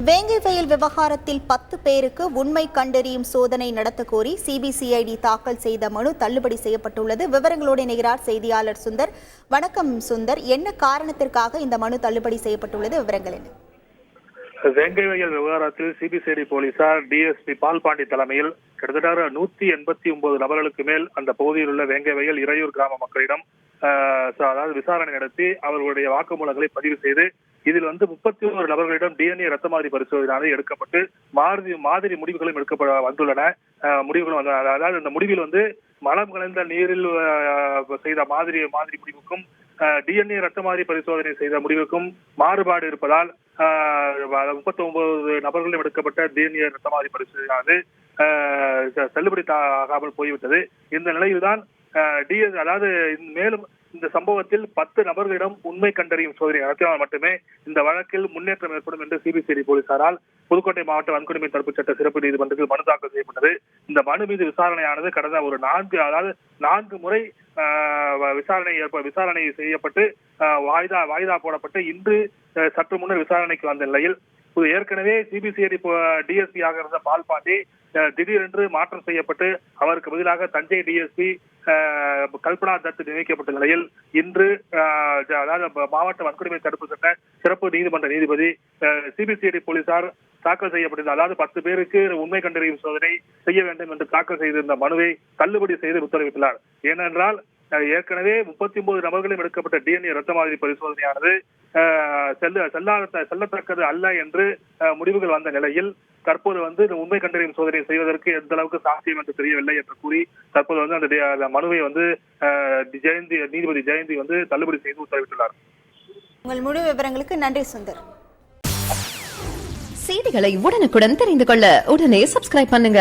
வேங்கை வயல் விவகாரத்தில் பத்து பேருக்கு உண்மை கண்டறியும் சோதனை நடத்த கோரி சிபிசிஐடி தாக்கல் செய்த மனு தள்ளுபடி செய்யப்பட்டுள்ளது. விவரங்களோடு இணைகிறார் செய்தியாளர் சுந்தர். வணக்கம் சுந்தர். என்ன காரணத்திற்காக இந்த மனு தள்ளுபடி செய்யப்பட்டுள்ளது? விவரங்கள் என்ன? வேங்கை வயல் விவகாரத்தில் சிபிசிஐடி போலீசார் டிஎஸ்பி பால்பாண்டி தலைமையில் கிட்டத்தட்ட நூத்தி எண்பத்தி ஒன்பது நபர்களுக்கு மேல் அந்த பகுதியில் உள்ள வேங்கை வயல் இறையூர் கிராம மக்களிடம் ஆஹ், அதாவது விசாரணை நடத்தி அவர்களுடைய வாக்குமூலங்களை பதிவு செய்து இதில் வந்து முப்பத்தி ஒரு நபர்களிடம் டிஎன்ஏ ரத்த மாதிரி பரிசோதனை எடுக்கப்பட்டு மாதிரி மாதிரி முடிவுகளும் எடுக்கப்பட வந்துள்ளன. முடிவுகளும் அதாவது இந்த முடிவில் வந்து மலம் கலந்த நீரில் செய்த மாதிரி மாதிரி முடிவுக்கும் டிஎன்ஏ ரத்த மாதிரி பரிசோதனை செய்த முடிவுக்கும் மாறுபாடு இருப்பதால் முப்பத்தி ஒன்பது நபர்களிடம் எடுக்கப்பட்ட டிஎன்ஏ ரத்த மாதிரி பரிசோதனையானது செல்லுபடி ஆகாமல் போய்விட்டது. இந்த நிலையில்தான் டிஎஸ் அதாவது மேலும் இந்த சம்பவத்தில் பத்து நபர்களிடம் உண்மை கண்டறியும் சோதனை நடத்தினால் மட்டுமே இந்த வழக்கில் முன்னேற்றம் ஏற்படும் என்று சிபிசிஐடி போலீசாரால் புதுக்கோட்டை மாவட்ட வன்கொடுமை தடுப்பு சட்ட சிறப்பு நீதிமன்றத்தில் மனு தாக்கல் செய்யப்பட்டது. இந்த மனு மீது விசாரணையானது கடந்த ஒரு நான்கு அதாவது நான்கு முறை வ- விசாரணை ஏற்ப விசாரணை செய்யப்பட்டு வாய்தா வாய்தா போடப்பட்டு இன்று சற்று முன்னர் விசாரணைக்கு வந்த நிலையில் ஏற்கனவே சிபிசிஐடி டிஎஸ்பி ஆக இருந்த பால் பாண்டி திடீரென்று மாற்றம் செய்யப்பட்டு அவருக்கு பதிலாக தஞ்சை டிஎஸ்பி கல்பனா தத் நியமிக்கப்பட்ட நிலையில் இன்று அதாவது மாவட்ட வன்கொடுமை தடுப்பு சட்ட சிறப்பு நீதிமன்ற நீதிபதி சிபிசிஐடி போலீசார் தாக்கல் செய்யப்பட்டிருந்த அதாவது பத்து பேருக்கு உண்மை கண்டறியும் சோதனை செய்ய வேண்டும் என்று தாக்கல் செய்திருந்த மனுவை தள்ளுபடி செய்து உத்தரவிட்டுள்ளார். ஏனென்றால் ஏற்கனவே முப்பத்தி ஒன்பது நபர்களும் எடுக்கப்பட்ட டிஎன்ஏ ரத்த மாதிரி பரிசோதனையானது செல்ல செல்லாத செல்லத்தக்கது அல்ல என்று முடிவுகள் வந்த நிலையில் தற்போது வந்து இந்த உண்மை கண்டறியும் சோதனை செய்வதற்கு எந்த அளவுக்கு சாத்தியம் என்று தெரியவில்லை என்று கூறி தற்போது வந்து அந்த மனுவை வந்து ஜெயந்தி நீதிபதி ஜெயந்தி வந்து தள்ளுபடி செய்து உத்தரவிட்டுள்ளார். உங்கள் முழு விவரங்களுக்கு நன்றி சுந்தர். செய்திகளை உடனுக்குடன் தெரிந்து கொள்ள உடனே சப்ஸ்கிரைப் பண்ணுங்க.